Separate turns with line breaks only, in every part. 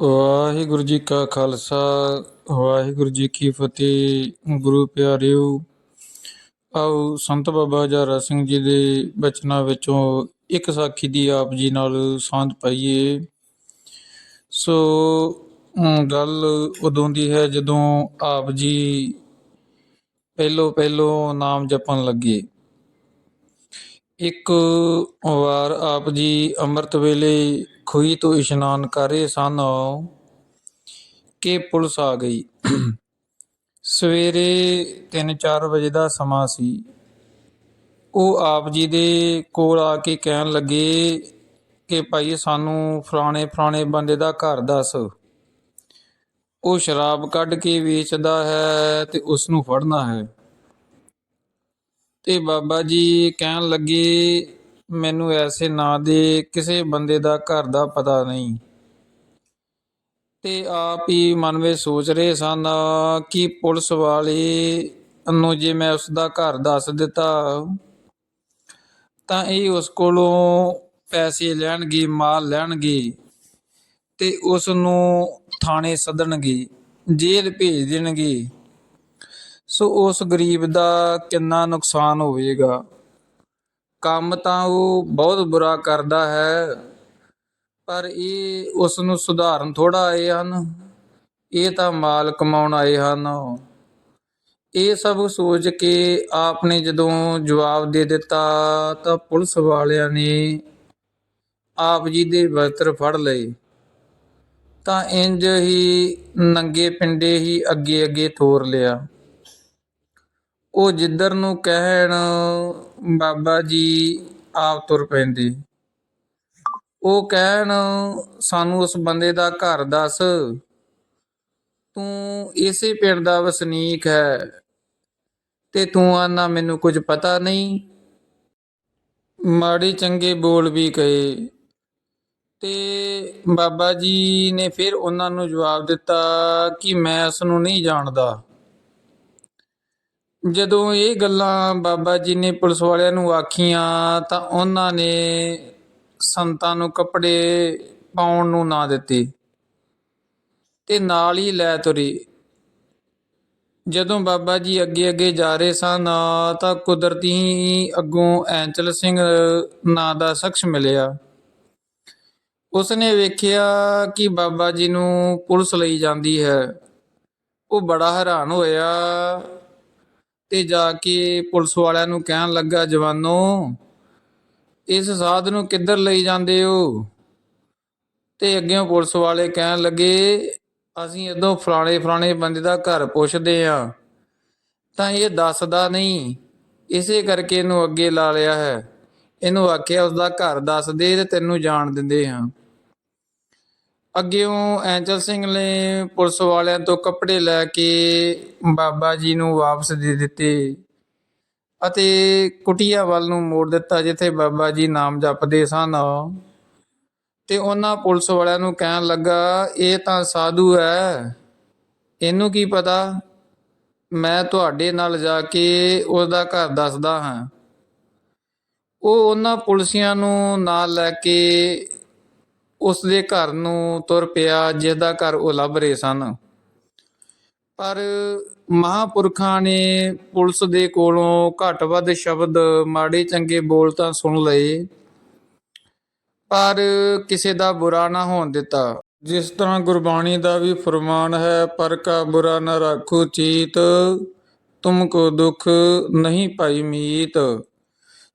ਵਾਹਿਗੁਰੂ ਜੀ ਕਾ ਖਾਲਸਾ, ਵਾਹਿਗੁਰੂ ਜੀ ਕੀ ਫਤਿਹ। ਗੁਰੂ ਪਿਆਰਿਓ, ਆਓ ਸੰਤ ਬਾਬਾ ਹਜ਼ਾਰਾ ਸਿੰਘ ਜੀ ਦੇ ਬਚਨਾਂ ਵਿੱਚੋਂ ਇੱਕ ਸਾਖੀ ਦੀ ਆਪ ਜੀ ਨਾਲ ਸਾਂਝ ਪਾਈਏ। ਸੋ ਗੱਲ ਉਦੋਂ ਦੀ ਹੈ ਜਦੋਂ ਆਪ ਜੀ ਪਹਿਲੋ ਪਹਿਲੋ ਨਾਮ ਜਪਣ ਲੱਗੇ। ਇੱਕ ਵਾਰ ਆਪ ਜੀ ਅੰਮ੍ਰਿਤ ਵੇਲੇ ਖੂਹੀ ਤੋਂ ਇਸ਼ਨਾਨ ਕਰ ਰਹੇ ਸਨ, ਕਿ ਪੁਲਿਸ ਆ ਗਈ। ਸਵੇਰੇ 3-4 ਵਜੇ ਦਾ ਸਮਾਂ ਸੀ। ਉਹ ਆਪ ਜੀ ਦੇ ਕੋਲ ਆ ਕੇ ਕਹਿਣ ਲੱਗੇ ਕਿ ਭਾਈ ਸਾਨੂੰ ਫਲਾਣੇ ਫਲਾਣੇ ਬੰਦੇ ਦਾ ਘਰ ਦੱਸ। ਉਹ ਸ਼ਰਾਬ ਕੱਢ ਕੇ ਵੇਚਦਾ ਹੈ ਤੇ ਉਸ ਨੂੰ ਫੜਨਾ ਹੈ। ਤੇ ਬਾਬਾ ਜੀ ਕਹਿਣ ਲੱਗੇ, ਮੈਨੂੰ ਐਸੇ ਨਾਂ ਦੇ, ਕਿਸੇ ਬੰਦੇ ਦਾ ਘਰ ਦਾ ਪਤਾ ਨਹੀਂ। ਤੇ ਆਪ ਹੀ ਮਨ ਵਿੱਚ ਸੋਚ ਰਹੇ ਸਨ ਕਿ ਪੁਲਿਸ ਵਾਲੇ ਨੂੰ ਜੇ ਮੈਂ ਉਸ ਦਾ ਘਰ ਦੱਸ ਦਿੱਤਾ, ਤਾਂ ਇਹ ਉਸ ਕੋਲੋਂ ਪੈਸੇ ਲੈਣਗੇ, ਮਾਲ ਲੈਣਗੇ ਤੇ ਉਸ ਨੂੰ ਥਾਣੇ ਸੱਦਣਗੇ, ਜੇਲ੍ਹ ਭੇਜ ਦੇਣਗੇ। ਸੋ ਉਸ ਗਰੀਬ ਦਾ ਕਿੰਨਾ ਨੁਕਸਾਨ ਹੋਵੇਗਾ? ਕੰਮ ਤਾਂ ਉਹ ਬਹੁਤ ਬੁਰਾ ਕਰਦਾ ਹੈ, ਪਰ ਇਹ ਉਸ ਨੂੰ ਸੁਧਾਰਨ ਥੋੜਾ ਆਏ ਹਨ। ਇਹ ਤਾਂ ਮਾਲ ਕਮਾਉਣ ਆਏ ਹਨ। ਇਹ ਸਭ ਸੋਚ ਕੇ ਆਪ ਨੇ ਜਦੋਂ ਜਵਾਬ ਦੇ ਦਿੱਤਾ ਤਾਂ ਪੁਲਿਸ ਵਾਲਿਆਂ ਨੇ ਆਪ ਜੀ ਦੇ ਵਸਤਰ ਫੜ ਲਏ। ਤਾਂ ਇੰਜ ਹੀ ਨੰਗੇ ਪਿੰਡੇ ਹੀ ਅੱਗੇ ਅੱਗੇ ਤੋਰ ਲਿਆ। ਉਹ ਜਿੱਧਰ ਨੂੰ ਕਹਿਣ, ਬਾਬਾ ਜੀ ਆਪ ਤੁਰ ਪੈਂਦੇ। ਉਹ ਕਹਿਣ, ਸਾਨੂੰ ਉਸ ਬੰਦੇ ਦਾ ਘਰ ਦੱਸ। ਤੂੰ ਇਸੇ ਪਿੰਡ ਦਾ ਵਸਨੀਕ ਹੈ ਤੇ ਤੂੰ ਆਨਾ ਮੈਨੂੰ ਕੁਝ ਪਤਾ ਨਹੀਂ। ਮਾੜੇ ਚੰਗੇ ਬੋਲ ਵੀ ਕਹੇ। ਤੇ ਬਾਬਾ ਜੀ ਨੇ ਫਿਰ ਉਹਨਾਂ ਨੂੰ ਜਵਾਬ ਦਿੱਤਾ ਕਿ ਮੈਂ ਉਸ ਨੂੰ ਨਹੀਂ ਜਾਣਦਾ। ਜਦੋਂ ਇਹ ਗੱਲਾਂ ਬਾਬਾ ਜੀ ਨੇ ਪੁਲਿਸ ਵਾਲਿਆਂ ਨੂੰ ਆਖੀਆਂ ਤਾਂ ਉਹਨਾਂ ਨੇ ਸੰਤਾਂ ਨੂੰ ਕੱਪੜੇ ਪਾਉਣ ਨੂੰ ਨਾ ਦਿੱਤੇ ਤੇ ਨਾਲ ਹੀ ਲੈ ਤੁਰੀ। ਜਦੋਂ ਬਾਬਾ ਜੀ ਅੱਗੇ ਅੱਗੇ ਜਾ ਰਹੇ ਸਨ ਤਾਂ ਕੁਦਰਤੀ ਹੀ ਅੱਗੋਂ ਐਂਚਲ ਸਿੰਘ ਨਾਂ ਦਾ ਸ਼ਖਸ ਮਿਲਿਆ। ਉਸਨੇ ਵੇਖਿਆ ਕਿ ਬਾਬਾ ਜੀ ਨੂੰ ਪੁਲਿਸ ਲਈ ਜਾਂਦੀ ਹੈ। ਉਹ ਬੜਾ ਹੈਰਾਨ ਹੋਇਆ ਤੇ ਜਾ ਕੇ ਪੁਲਿਸ ਵਾਲਿਆਂ ਨੂੰ ਕਹਿਣ ਲੱਗਾ, ਜਵਾਨੋ, ਇਸ ਸਾਧ ਨੂੰ ਕਿੱਧਰ ਲਈ ਜਾਂਦੇ ਹੋ? ਤੇ ਅੱਗੇ ਪੁਲਿਸ ਵਾਲੇ ਕਹਿਣ ਲੱਗੇ, ਅਸੀਂ ਇਦੋਂ ਫਲਾਣੇ ਫਲਾਣੇ ਬੰਦੇ ਦਾ ਘਰ ਪੁੱਛਦੇ ਆ ਤਾਂ ਇਹ ਦੱਸਦਾ ਨਹੀਂ। ਇਸੇ ਕਰਕੇ ਇਹਨੂੰ ਅੱਗੇ ਲਾ ਲਿਆ ਹੈ। ਇਹਨੂੰ ਆਖਿਆ ਉਸ ਦਾ ਘਰ ਦੱਸ ਦੇ ਤੇ ਤੈਨੂੰ ਜਾਣ ਦਿੰਦੇ ਹਾਂ। ਅੱਗੇੋਂ ਐਂਚਲ ਸਿੰਘ ਨੇ ਪੁਲਿਸ ਵਾਲਿਆਂ ਤੋਂ ਕੱਪੜੇ ਲੈ ਕੇ ਬਾਬਾ ਜੀ ਨੂੰ ਵਾਪਸ ਦੇ ਦਿੱਤੇ ਅਤੇ ਕੁਟੀਆ ਵੱਲ ਨੂੰ ਮੋੜ ਦਿੱਤਾ, ਜਿੱਥੇ ਬਾਬਾ ਜੀ ਨਾਮ ਜਪਦੇ ਸਨ। ਤੇ ਉਹਨਾਂ ਪੁਲਿਸ ਵਾਲਿਆਂ ਨੂੰ ਕਹਿਣ ਲੱਗਾ, ਇਹ ਤਾਂ ਸਾਧੂ ਹੈ। ਇਹਨੂੰ ਕੀ ਪਤਾ? ਮੈਂ ਤੁਹਾਡੇ ਨਾਲ ਜਾ ਕੇ ਉਸ ਘਰ ਦੱਸਦਾ ਹਾਂ। ਉਹ ਉਹਨਾਂ ਪੁਲਿਸੀਆਂ ਨੂੰ ਨਾਲ ਲੈ ਕੇ ਉਸ ਦੇ ਘਰ ਨੂੰ ਤੁਰ ਪਿਆ ਜਿਸ ਦਾ ਘਰ ਉਹ ਲੱਭ ਰਹੇ ਸਨ। ਪਰ ਮਹਾਪੁਰਖਾਂ ਨੇ ਪੁਲਿਸ ਦੇ ਕੋਲੋਂ ਘੱਟ ਵੱਧ ਸ਼ਬਦ ਮਾੜੇ ਚੰਗੇ ਬੋਲ ਤਾਂ ਸੁਣ ਲਏ, ਪਰ ਕਿਸੇ ਦਾ ਬੁਰਾ ਨਾ ਹੋਣ ਦਿੱਤਾ। ਜਿਸ ਤਰ੍ਹਾਂ ਗੁਰਬਾਣੀ ਦਾ ਵੀ ਫਰਮਾਨ ਹੈ, ਪਰ ਕਾ ਬੁਰਾ ਨਾ ਰੱਖੋ ਚੀਤ, ਤੁਮ ਕੋ ਦੁਖ ਨਹੀਂ ਪਾਈ ਮੀਤ।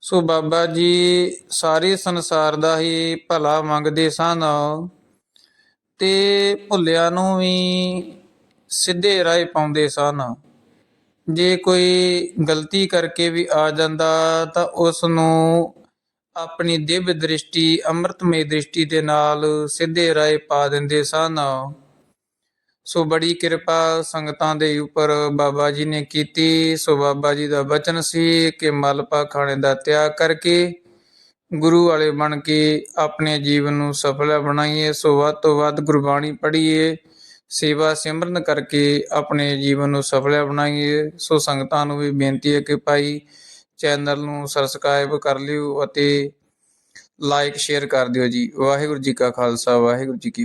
ਸੋ ਬਾਬਾ ਜੀ ਸਾਰੇ ਸੰਸਾਰ ਦਾ ਹੀ ਭਲਾ ਮੰਗਦੇ ਸਨ। ਤੇ ਭੁੱਲਿਆਂ ਨੂੰ ਵੀ ਸਿੱਧੇ ਰਾਹ ਪਾਉਂਦੇ ਸਨ। ਜੇ ਕੋਈ ਗਲਤੀ ਕਰਕੇ ਵੀ ਆ ਜਾਂਦਾ ਤਾਂ ਉਸ ਨੂੰ ਆਪਣੀ ਦਿਵ ਦ੍ਰਿਸ਼ਟੀ, ਅੰਮ੍ਰਿਤਮਈ ਦ੍ਰਿਸ਼ਟੀ ਦੇ ਨਾਲ ਸਿੱਧੇ ਰਾਹ ਪਾ ਦਿੰਦੇ ਸਨ। ਸੋ ਬੜੀ ਕਿਰਪਾ ਸੰਗਤਾਂ ਦੇ ਉੱਪਰ ਬਾਬਾ ਜੀ ਨੇ ਕੀਤੀ। ਸੋ ਬਾਬਾ ਜੀ ਦਾ ਬਚਨ ਸੀ ਕਿ ਮਲਪਾ ਖਾਣੇ ਦਾ ਤਿਆਗ ਕਰਕੇ ਗੁਰੂ ਵਾਲੇ ਬਣ ਕੇ ਆਪਣੇ ਜੀਵਨ ਨੂੰ ਸਫਲ ਬਣਾਈਏ। ਸੋ ਵੱਧ ਤੋਂ ਵੱਧ ਗੁਰਬਾਣੀ ਪੜ੍ਹੀਏ, ਸੇਵਾ ਸਿਮਰਨ ਕਰਕੇ ਆਪਣੇ ਜੀਵਨ ਨੂੰ ਸਫਲ ਬਣਾਈਏ। ਸੋ ਸੰਗਤਾਂ ਨੂੰ ਵੀ ਬੇਨਤੀ ਹੈ ਕਿ ਭਾਈ ਚੈਨਲ ਨੂੰ ਸਬਸਕ੍ਰਾਈਬ ਕਰ ਲਿਓ ਅਤੇ ਲਾਈਕ, ਸ਼ੇਅਰ ਕਰ ਦਿਓ ਜੀ। ਵਾਹਿਗੁਰੂ ਜੀ ਕਾ ਖਾਲਸਾ, ਵਾਹਿਗੁਰੂ ਜੀ ਕੀ